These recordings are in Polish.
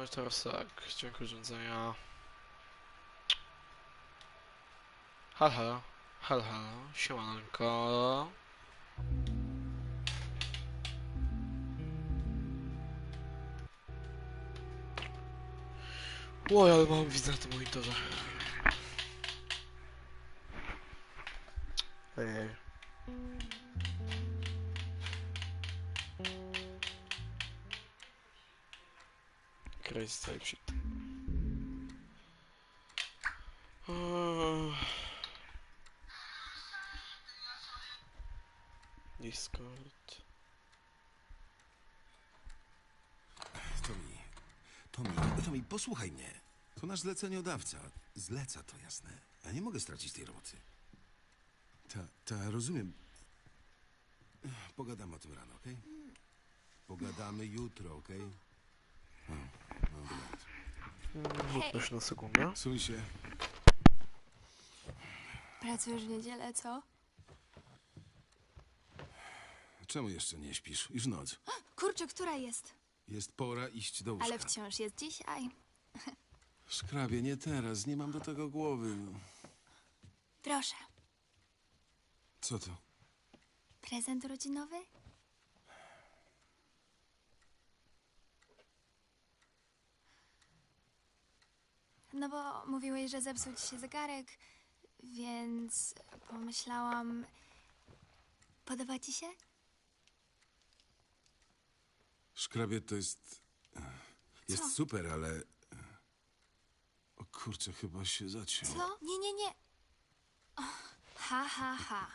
No i teraz tak, dźwięk urządzenia. Hal, hal, hal, hal, siemanko. Oj, ale mam widzę na tym monitorze. Crazy type shit. Eee. Discord. Tomi, Tomi, Tomi, posłuchaj mnie. To nasz zleceniodawca. Zleca to jasne. Ja nie mogę stracić tej roboty. Ta, ta, rozumiem. Pogadamy o tym rano, okej? Pogadamy jutro, okej? No, no. Zróbmy się na sekundę. Się. Pracujesz w niedzielę, co? Czemu jeszcze nie śpisz? Już noc. Kurczę, która jest? Jest pora iść do łóżka. Ale wciąż jest dzisiaj. Szkrabie, nie teraz. Nie mam do tego głowy. No. Proszę, Co to? prezent urodzinowy? No bo mówiłeś, że zepsuł ci się zegarek, więc pomyślałam... Podoba ci się? Szkrabie to jest... Jest Co? super, ale... O kurczę, chyba się zaciął. Co? Nie, nie, nie. Och, ha, ha, ha.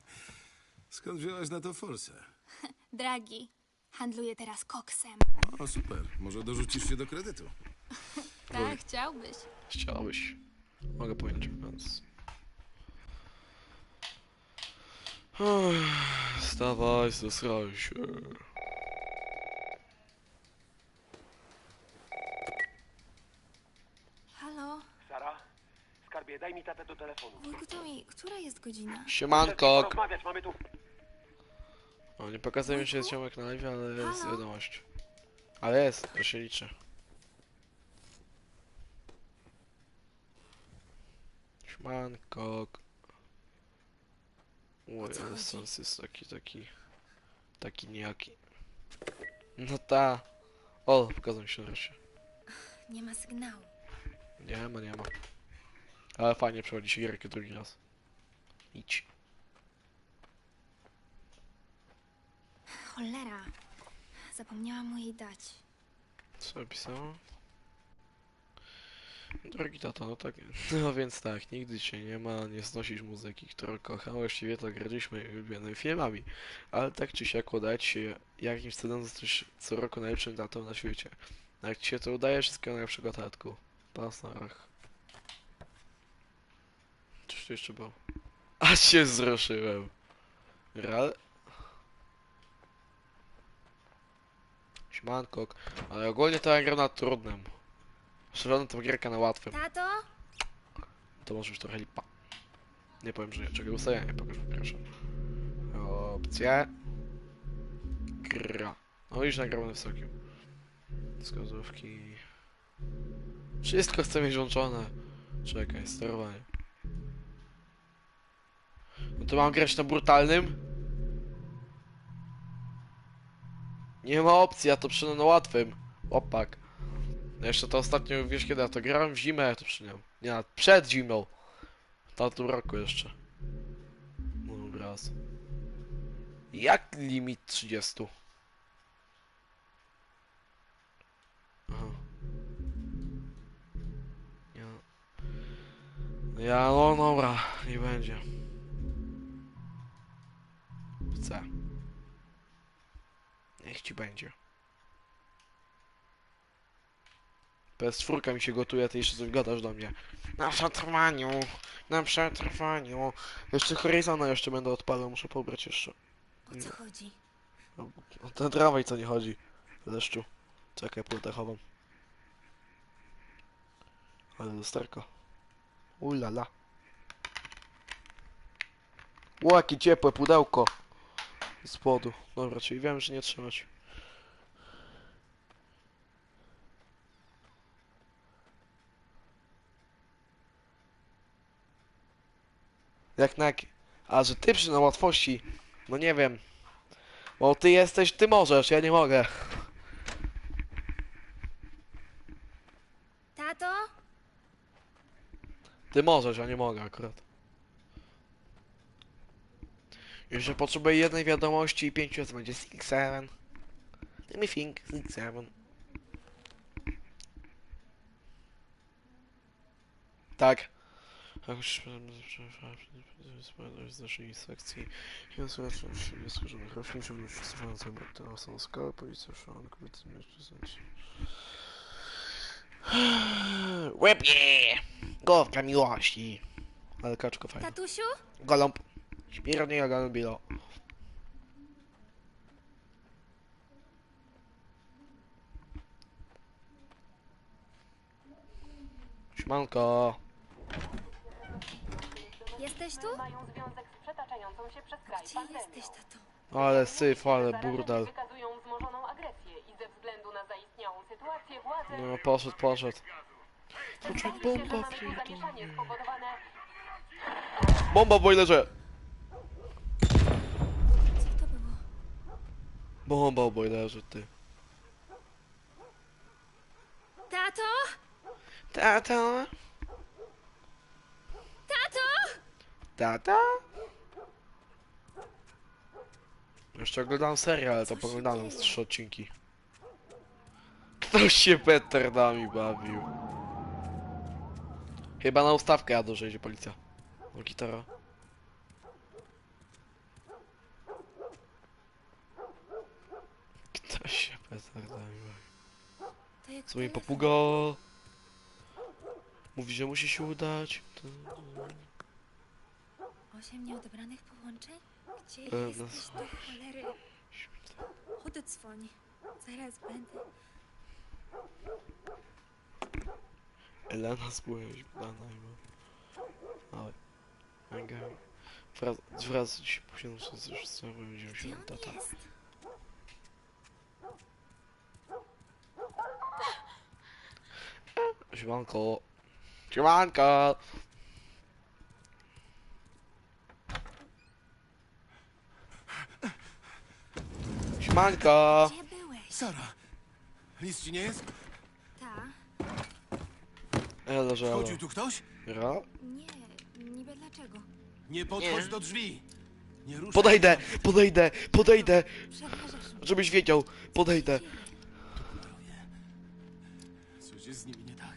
Skąd wzięłaś na to forsę? Dragi, handluję teraz koksem. O, super. Może dorzucisz się do kredytu. Tak, chciałbyś. Chciałbyś. Mogę pojąć, więc... Ech, Wstawaj, zesraj się. Halo? Sara, skarbie, daj mi tatę do telefonu. Wujku Tomi, która jest godzina? Siemanko! Rozmawiać, mamy tu... O, nie się ziomek na live, ale jest wiadomość. Ale jest, to się liczy. Ale chodzi? sens jest taki, taki... Taki nijaki. No ta. O, pokazał mi się wreszcie. Nie ma sygnału. Nie ma, nie ma. Ale fajnie przechodzi się gierkę drugi raz. Idź. Cholera. Zapomniałam mu jej dać. Co pisało? Drogi tato, no tak. No więc tak, nigdy cię nie ma, nie znosisz muzyki, którą kocham. Właściwie to graliśmy ulubionymi filmami. Ale tak czy siak udaje ci się jakimś cudem zostać co roku najlepszym tatą na świecie. Jak ci się to udaje, wszystkiego najlepszego tatku. Po snorach. Coś tu jeszcze było? A się wzruszyłem. Real? Siemanko. Ale ogólnie to ja gram na trudnym. Szalony to gierka na łatwym. Tato? To może już trochę lipa. Nie powiem, że nie. Czekaj, ustawienie pokaż proszę. Opcje. Gra. No już nagramy na wysokim. Wskazówki. Wszystko chcę mieć włączone. Czekaj, sterowanie. No to mam grać na brutalnym? Nie ma opcji, ja to przynę na łatwym. Opak. Jeszcze to ostatnio, wiesz kiedy ja to grałem? W zimę to przyniam. Nie, nawet przed zimą. W tamtym roku jeszcze. No raz. Jak limit 30? Aha. Ja... Ja, no dobra, nie będzie. Chcę. Niech ci będzie. PS4 mi się gotuje, ty jeszcze coś gadasz do mnie. Na przetrwaniu, na przetrwaniu. Jeszcze Horizona jeszcze będę odpalał, muszę pobrać jeszcze. O co chodzi? O ten trawaj co nie chodzi. W deszczu. Czekaj, płytę chowam. Ale lusterko. Ulala. Ło, jakie ciepłe pudełko. Z spodu. Dobra, czyli wiem, że nie trzymać. Jak na. A, że ty przy na łatwości. No nie wiem. Bo ty jesteś, ty możesz, ja nie mogę. Tato? Ty możesz, ja nie mogę akurat. Jeszcze potrzebuję jednej wiadomości i pięciu to będzie 6-7. Let me think, 6-7. Tak. Jak już z naszej sekcji jest skażonych roślin, żeby już stosujące bakteria są skały, policja szalona kobiety mężczyzn. Łebie! Głowka miłości. Ale kaczko fajna. Tatusiu? Goląb. Śmiernie goląbilo. Siemanko. Jesteś tu? mają związek z przetaczającą się przez kraj Gdzie pandemią. jesteś, tato? Ale syf, ale Zarażeni burdel. wykazują wzmożoną agresję i ze względu na zaistniałą sytuację władze No poszedł, poszedł. zdaje się, że bomba mamy tu pierdolnie. zamieszanie spowodowane Bomba w boilerze! Co to było? Bomba w boilerze, ty. Tato? Tata? Tato? Tata? Jeszcze oglądam serial, ale to poglądałem z trzy odcinki. Ktoś się petardami bawił. Chyba na ustawkę jadą, że idzie policja. O gitara. Ktoś się petardami bawił. Co mi papuga? Mówi, że musi się udać. Osiem nieodebranych połączeń? Gdzie E, no jesteś do cholery? Oddzwoń. Zaraz będę. Elena zbłeś, Elena chyba. Ale... Mega. Wraz, wraz dzisiaj później już znowu będziemy się Gdzie on tata. jest? Siemanko. Siemanko. Siemanko. Gdzie byłeś? Sara, nic ci nie jest? Ta? Elo, że. Chodził tu ktoś? Ja? Nie, niby dlaczego? Nie podchodź Nie. do drzwi. Nie ruszaj. Podejdę, podejdę, podejdę. Przepraszam. Żebyś wiedział, podejdę. Coś jest z nimi nie tak.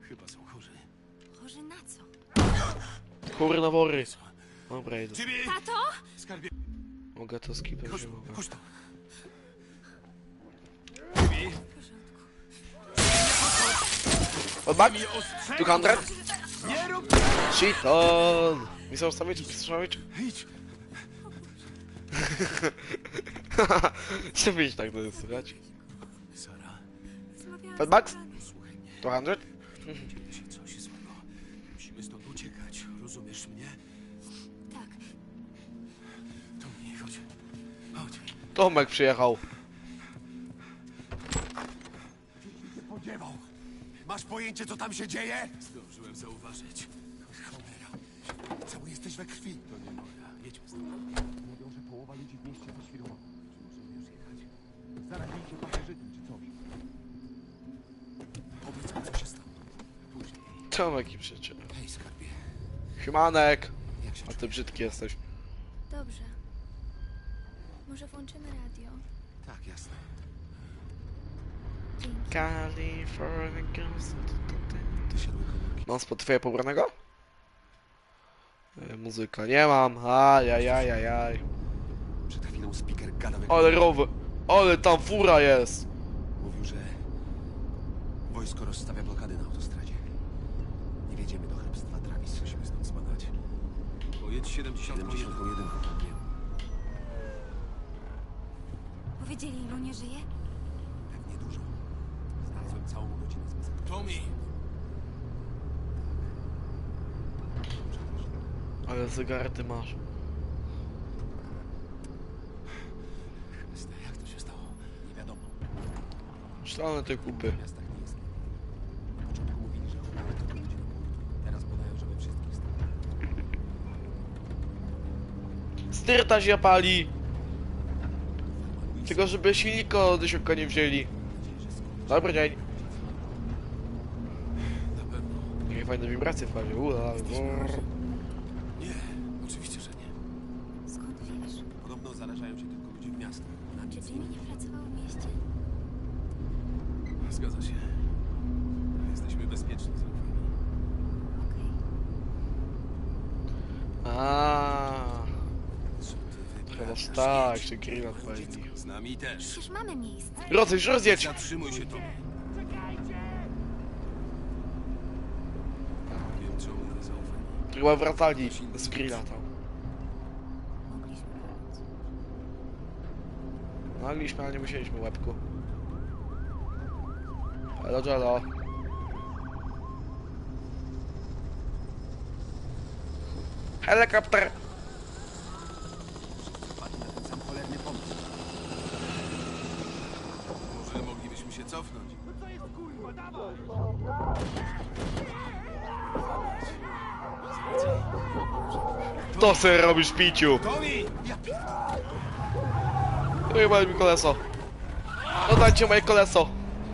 Chyba są chorzy. Chorzy na co? Kurna wory. Dobra, idę. Jimmy! Tato? Skarbie, Mogę to skipać, chodź chodź tu. Ostrzegam! 200? Nie rób! Shit on! Misał ustawić? Ustawić? Idź! Chcę być tak jest, słuchać. Sara, Bucks? z tatą. słuchaj mnie. 200? Dzieje To. Tomek przyjechał. Podziewał. Masz pojęcie, co tam się dzieje? Zdążyłem zauważyć. Cholera. Cały jesteś we krwi. To nie moja. Jedźmy stąd. Mówią, że połowa ludzi w mieście zaświrowała. Czy możemy już jechać? Zarazili się pasożytem czy coś. Powiedz mi, co się stało. Później. Tomek i. Hej, skarbie. Siemanek! Jak się A ty czujesz? brzydki jesteś. dobrze. Może włączymy radio? Tak, jasne. California girls. Mam Spotify pobranego? E, muzyka nie mam. Ajajajajaj. Przed chwilą speaker gadał jak... Ale rower. Ale tam fura jest. Mówił, że wojsko rozstawia blokady na autostradzie. Nie wjedziemy do hrabstwa Travis, musimy stąd spadać. Pojedź 71. 71. Nie, Powiedzieli, ilu nie żyje? Całą rodzinę z masakry. Tommy! Ale zegary ty masz. Chryste, jak to się stało? Nie wiadomo. Szalone te kupy. W miastach nie jest. Na początku mówili, że chowają tylko ludzi do portu. Teraz podają, że we wszystkich stanach. Styrta się pali! Tylko żeby silnika od środka nie wzięli. Dobry dzień. Fajne wibracje w pawie. Ula, Nie, oczywiście, że nie. Skąd wiesz? Podobno zarażają się tylko ludzie w miastach. Czy Jimmy nie pracował w mieście? Zgadza się. Jesteśmy bezpieczni, zaufaj mi. Okej. Aaa, Co ty Chyba wyprawiasz? tak, się grill Moje odpalili. Z nami też. Przecież mamy miejsce. Rozjedź, rozjedź! Zatrzymuj się, Tommy. Wiem, czemu, ale zaufaj mi. Chyba wracali z grilla tam. Mogliśmy ale nie musieliśmy łebku. Halo, Jalo. Helikopter! Wpadli na ten sam cholerny pomysł. Może moglibyśmy się cofnąć. To sobie robisz piciu! Chyba mi koleso. Oddajcie moje koleso.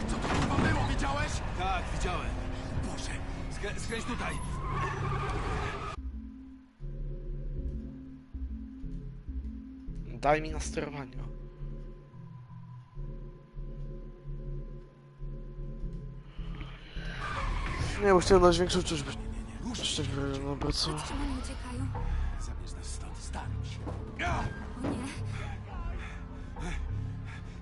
Co to kurwa było, widziałeś? Tak, widziałem. Boże, skrę skręć tutaj. Daj mi na sterowanie. Nie, bo chciałem dać większą czyżby. Jeszcze oni uciekają? Zabierz nas stąd! O nie.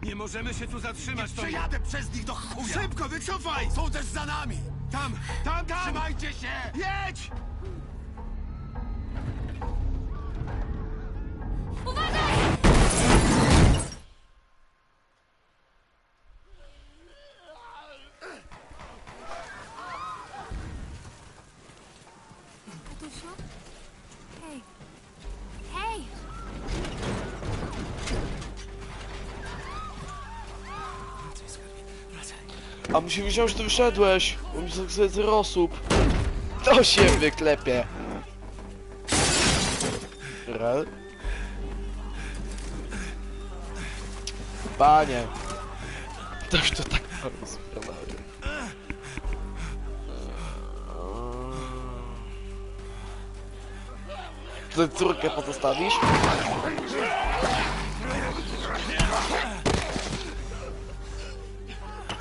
Nie możemy się tu zatrzymać, Nie przejadę przez nich do chuja! Szybko, wycofaj! Są też za nami! Tam, tam, tam! Trzymajcie się! Jedź! Tatusiu? Hej. Hej! A mi się wiedział, że ty wyszedłeś. Bo mi sobie zero osób. To się wyklepie. Rel? Panie. Toś to tak bardzo córkę pozostawisz?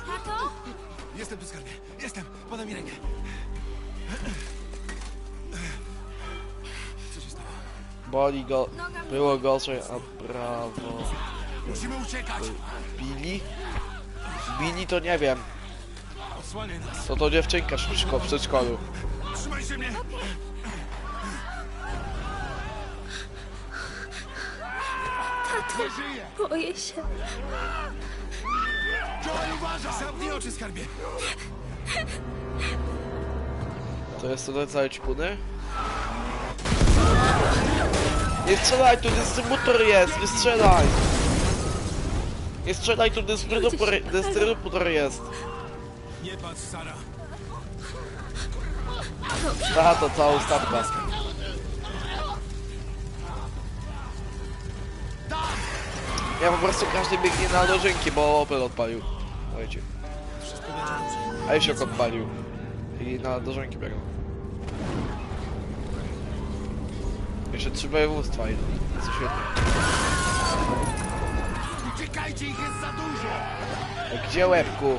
Tato? Jestem tu, skarbie. Jestem. Podaj mi rękę. Co się stało? Boli go. Było gorzej, a brawo. Musimy uciekać! Bili? Bili to nie wiem. Osłaniaj nas! To to dziewczynka w szko- w przedszkolu. Trzymaj się mnie! Żyje! Boję się. Joel, uważaj! Zamknij oczy, skarbie! To jest ten cały ćpuny? Nie strzelaj, tu dystrybutor jest, nie strzelaj! Nie strzelaj, tu dystrybutor, dystrybutor jest. Nie patrz, Sara! Ta, to cała ustawka. Ja po prostu każdy biegnie na dożynki, bo Opel odpalił. Słuchajcie. A Jasiok odpalił. I na dożynki biegną. Jeszcze trzy województwa idą. Co świetnie. Uciekajcie, ich jest za dużo! Gdzie łebku?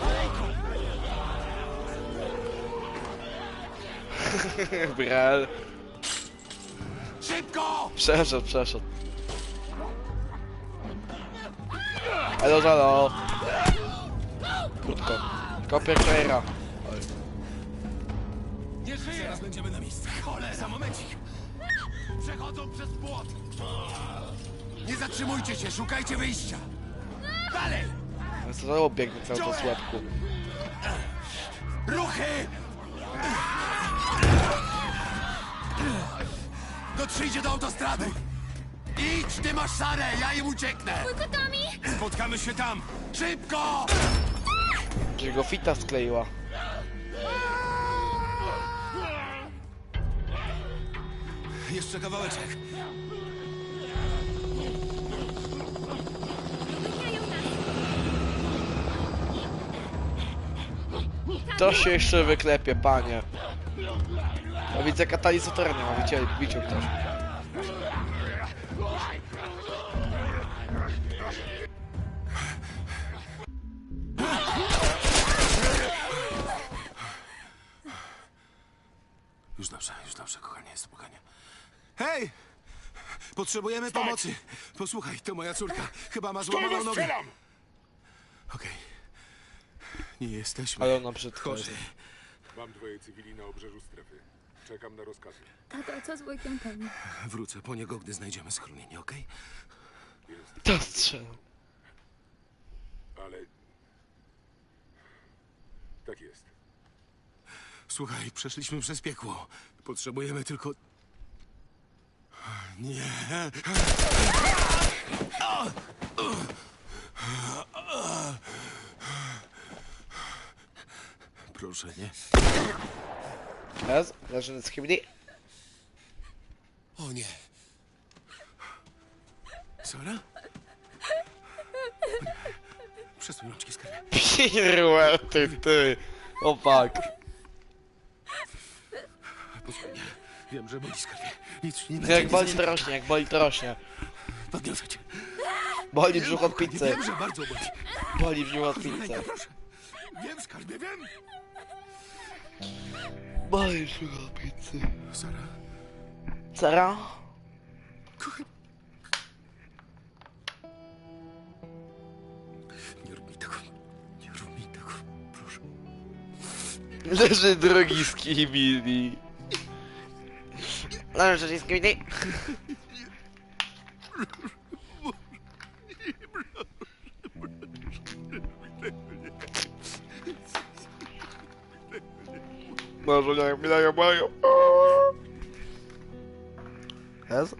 Brel. Szybko! Przeszedł, przeszedł. Halo, halo. Krótko. Kopię. Oj. Nie żyje! Zaraz będziemy na miejscu. Cholera, momencik! Przechodzą przez płot! Nie zatrzymujcie się, szukajcie wyjścia! Dalej! Co biegnę cały czas łebku. Ruchy! Dotrzyjcie do autostrady! Idź, ty masz Sarę, ja im ucieknę! Tommy? Spotkamy się tam! Szybko! Że go fita skleiła. Jeszcze kawałeczek. To się jeszcze wyklepie, panie. No widzę katalizatora nie ma, widział ktoś. Potrzebujemy pomocy. Posłuchaj, to moja córka. Chyba ma złamaną nogę. Okej. Nie jesteśmy Ale ona chorzy. jest. Mam dwoje cywili na obrzeżu strefy. Czekam na rozkazy. Tato, co z weekendem? Wrócę po niego, gdy znajdziemy schronienie, okej? To strzelam. Ale... Tak jest. Słuchaj, przeszliśmy przez piekło. Potrzebujemy tylko... Nie. Proszę, nie. Jest? Leży na skibidi? O nie. Sara? Przesuń rączki skarbie. Piruety, ty. O fuck. Posłuchaj. Wiem, że boli skarbie. Nic ci nie Jak będzie. boli to rośnie, jak boli to rośnie. Podniosę cię. Boli brzuch od pizzy. Wiem, że bardzo boli. Boli brzuch od pizzy. Wiem, skarbie, wiem. Boli brzuch od pizzy. Sara? Sara? Nie rób mi tego. Nie rób mi tego. Proszę. Leży drogi skibidi. Leży skibidi. Marzenia mi dają mają. Jest?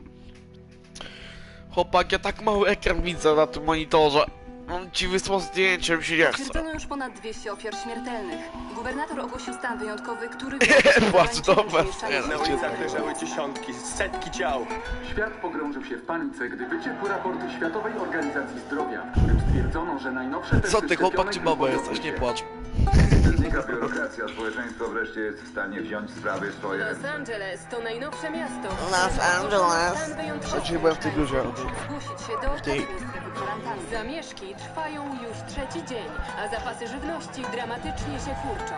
Chłopak, ja tak mały ekran widzę na tym monitorze. On ci wysłał zdjęcie, mi się nie chce. Stwierdzono już ponad 200 ofiar śmiertelnych. Gubernator ogłosił stan wyjątkowy, który... Płacz, dobra. Na Na ulicach leżały dziesiątki, setki ciał. Świat pogrążył się w panice, gdy wyciekł raport Światowej Organizacji Zdrowia, w którym stwierdzono, że najnowsze Co ty chłopak czy baba jesteś? Nie płacz. Znika biurokracja, społeczeństwo wreszcie jest w stanie wziąć sprawy swoje Los. Angeles to najnowsze miasto. Los Angeles. Dzisiaj byłem w tej bluzie. Zgłosić się do. Zamieszki trwają już trzeci dzień, a zapasy żywności dramatycznie się kurczą.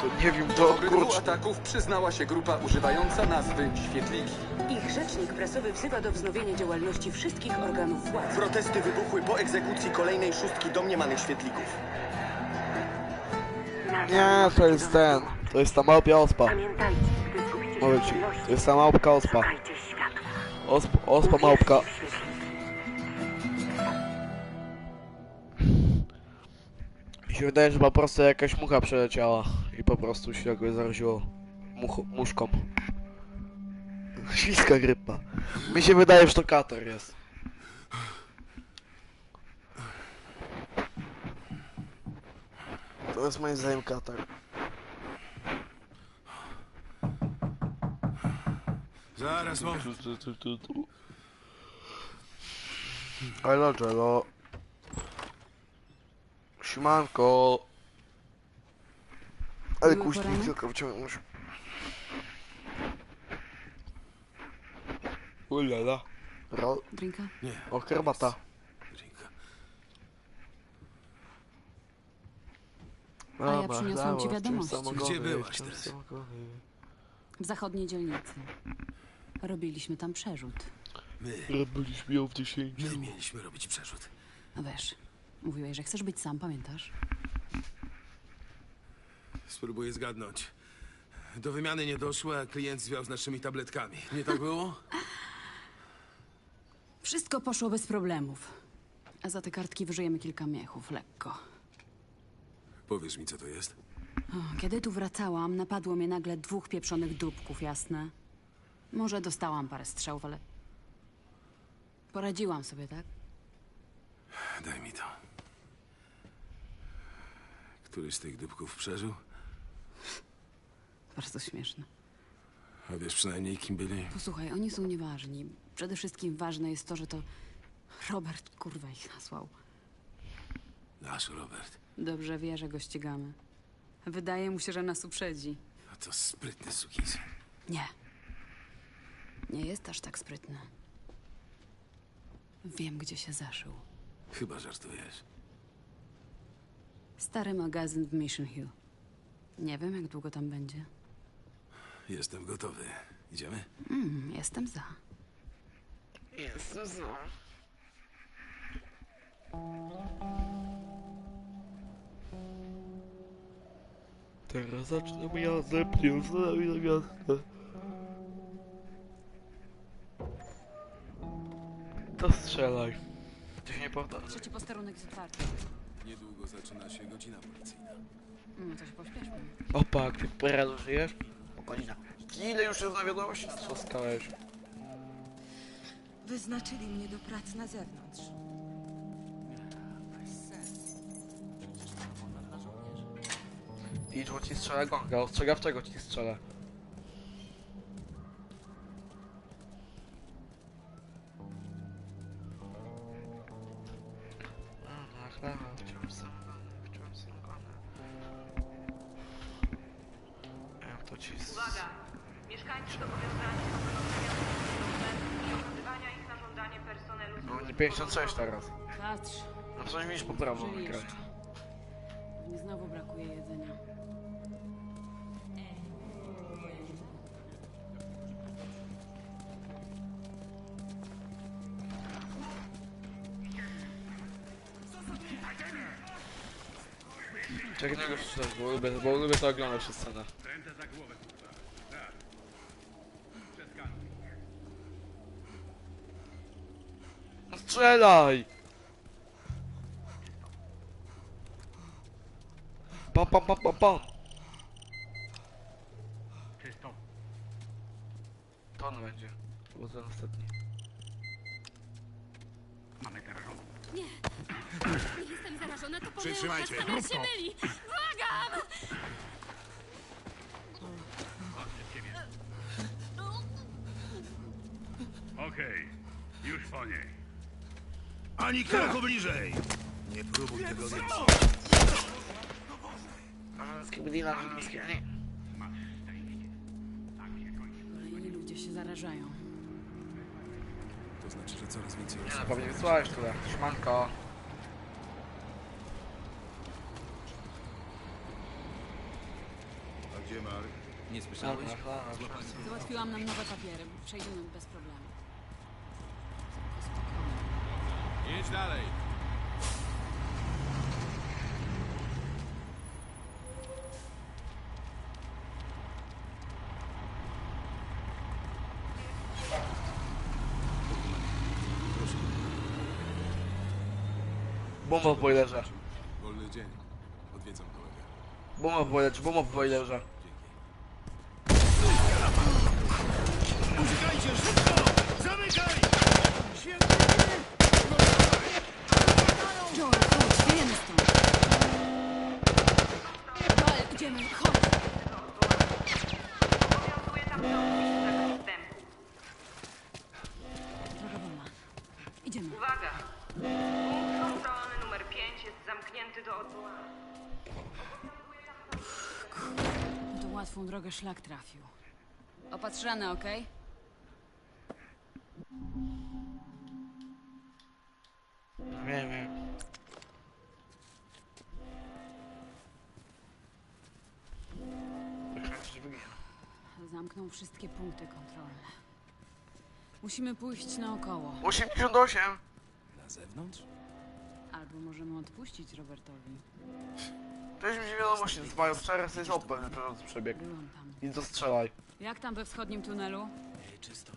To nie wiem, to Obydwu kurcz. ataków przyznała się grupa używająca nazwy Świetliki. Ich rzecznik prasowy wzywa do wznowienia działalności wszystkich organów władzy. Protesty wybuchły po egzekucji kolejnej szóstki domniemanych świetlików. Nie, to jest ten. To jest ta małpia ospa. Mówię ci, to jest ta małpka ospa. Osp, ospa małpka. Mi się wydaje, że po prostu jakaś mucha przeleciała i po prostu się jakby zaraziło much, muszką. Śliska grypa. Mi się wydaje, że to katar jest. To jest moim zdaniem katar. Zaraz, mam. Elo, Jello. Siemanko. Ale Były kuźni, porany? tylko wyciągnąć. Ulala. Ro... Drinka? Nie. O, herbata. A ja przyniosłam ci wiadomość. Gdzie byłaś teraz? W zachodniej dzielnicy. Robiliśmy tam przerzut. My. Robiliśmy ją w 10. My mieliśmy robić przerzut. No wiesz, mówiłeś, że chcesz być sam, pamiętasz? Spróbuję zgadnąć. Do wymiany nie doszło, a klient zwiał z naszymi tabletkami. Nie tak było? Wszystko poszło bez problemów. A za te kartki wyżyjemy kilka miechów, lekko. Powiesz mi, co to jest? O, Kiedy tu wracałam, napadło mnie nagle dwóch pieprzonych dupków, jasne? Może dostałam parę strzałów, ale... Poradziłam sobie, tak? Daj mi to. Któryś z tych dupków przeżył? Bardzo śmieszne. A wiesz przynajmniej, kim byli? Posłuchaj, oni są nieważni. Przede wszystkim ważne jest to, że to Robert kurwa ich nasłał. Nasz Robert. Dobrze wie, że go ścigamy. Wydaje mu się, że nas uprzedzi. A to sprytny sukinsyn. Nie. Nie jest aż tak sprytny. Wiem, gdzie się zaszył. Chyba żartujesz. Stary magazyn w Mission Hill. Nie wiem, jak długo tam będzie. Jestem gotowy. Idziemy? Mm, jestem za. Jestem za. Teraz zaczynam jazdę plusami na miasto. To strzelaj. Ty się nie powtarza. Trzeci posterunek jest otwarty. Niedługo zaczyna się godzina policyjna. Mm, to się pośpieszmy. Opa, ty perelu żyjesz? Spokojnie. Ile już jest na wiadomości strzaskałeś? Wyznaczyli mnie do pracy na zewnątrz. Idź, bo ci strzela gonga. Ostrzegawczego ci strzela. Uwaga! Mieszkańcy zobowiązani są do noszenia dokumentów i okazywania ich na żądanie personelu Było nie służb 56 teraz. Patrz. No coś mieć po prawo jeszcze. Pewnie znowu brakuje jedzenia. Czekaj, nie go przeczytać, bo lubię, bo lubię to oglądać tę scenę. No Strzelaj! Pam, pam, pam, pam, pam. To on będzie. Bo ten ostatni. Nie. Nie jestem zarażona, to pomyłka. Przytrzymajcie. Sama się myli. Błagam! Okej, już po niej. Ani kroku bliżej! Nie próbuj tego więcej. Kolejni ludzie się zarażają. To znaczy, że coraz więcej Nie no, pewnie wysłałeś tyle. Szmanko. A gdzie Mark? Nie dobra, dobra. Załatwiłam nam nowe papiery. Przejdziemy bez problemu. Jedź dalej! Bomba w boilerze. Wolny dzień. Odwiedzam kolegę. Bomba w boilerze, bomba w boilerze. Uciekajcie, szybko! Zamykaj! Joel, chodź, wiemy stąd. Joel, idziemy, chodź. Obowiązuje tam dopis zakaz wstępu. Droga wolna. Idziemy. Uwaga! Punkt kontrolny numer 5 jest zamknięty do odwołania. To łatwą drogę szlak trafił. Opatrz rany, okej? No Zamknął wszystkie punkty kontrolne. Musimy pójść naokoło. 88! Na zewnątrz? Albo możemy odpuścić Robertowi. Też mi się wiadomości zdawają, wczoraj to jest open wyprzedzający przebieg. Byłam tam. I to strzelaj. Jak tam we wschodnim tunelu? Ej, czysto.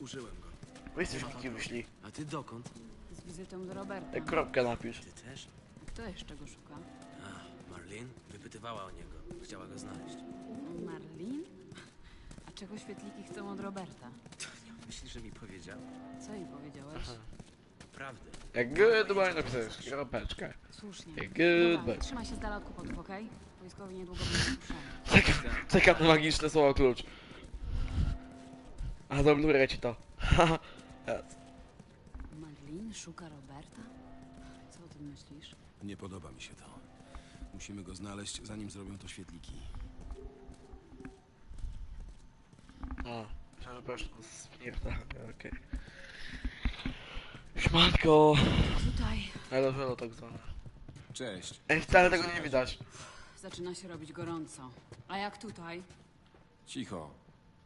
Użyłem go. Weź coś taki wyślij. A ty dokąd? Z wizytą do Roberta. Jak kropkę napisz. Ty też? Kto jeszcze go szuka? A, Marlin wypytywała o niego. Chciała go znaleźć. Marlin? A czego świetliki chcą od Roberta? Myślisz, że mi powiedział? Co jej powiedziałeś? Prawdę. Jak goodbye napisałeś, kropeczkę. Słusznie. Jak Dobra, goodbye. trzymaj się z dala od kłopotów, okej? Wojskowi niedługo będą puszczeni. Czekam, czekam na magiczne słowo klucz. A do Blu-ray ci to. Haha. Szuka Roberta? Co o tym myślisz? Nie podoba mi się to. Musimy go znaleźć, zanim zrobią to świetliki. O, proszę, spierdolę, okej. Szmatko! Tutaj. Elo, elo tak zwane. Cześć. Ej, wcale tego nie widać. Zaczyna się robić gorąco. A jak tutaj? Cicho.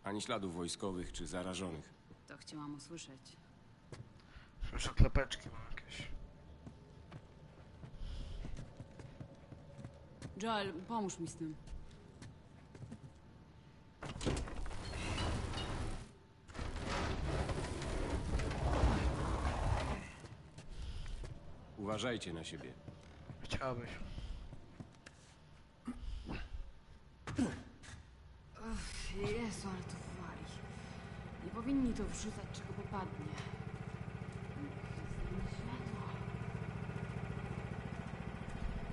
Ani śladów wojskowych czy zarażonych. To chciałam usłyszeć. Już oklepeczki mam jakieś. Joel, pomóż mi z tym. Uważajcie na siebie. Chciałbyś. Uff, Jezu, ale to wali. Nie powinni to wrzucać, czego popadnie. Światło.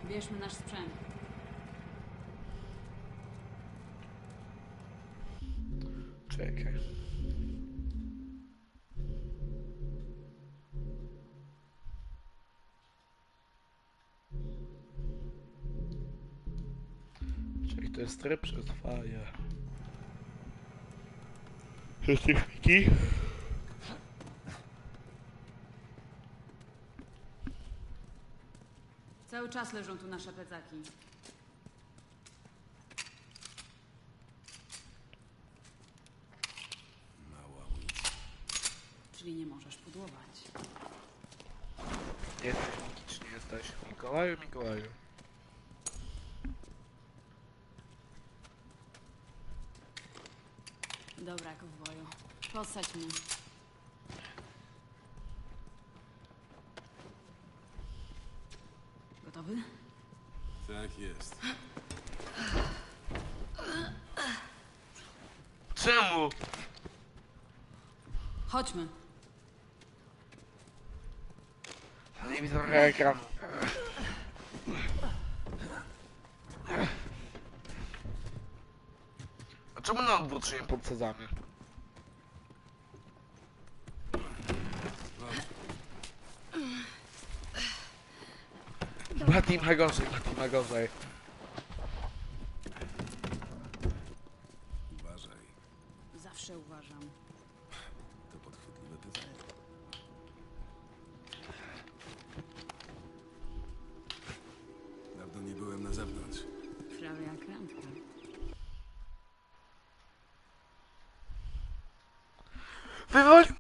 Bierzmy nasz sprzęt. Czekaj. Czekaj, to jest tryb przetrwania. Techniki. Cały czas leżą tu nasze plecaki. Amunicji. Czyli nie możesz pudłować. Jesteś nie jesteś? Mikołaju, Mikołaju. Dobra, kowboju. Podsadź mnie. Gotowy? Tak jest. Czemu? Chodźmy. Nie widzę trochę ekranu. A czemu na odwrót się podsadzamy? Mati ma gorzej, Mati ma gorzej.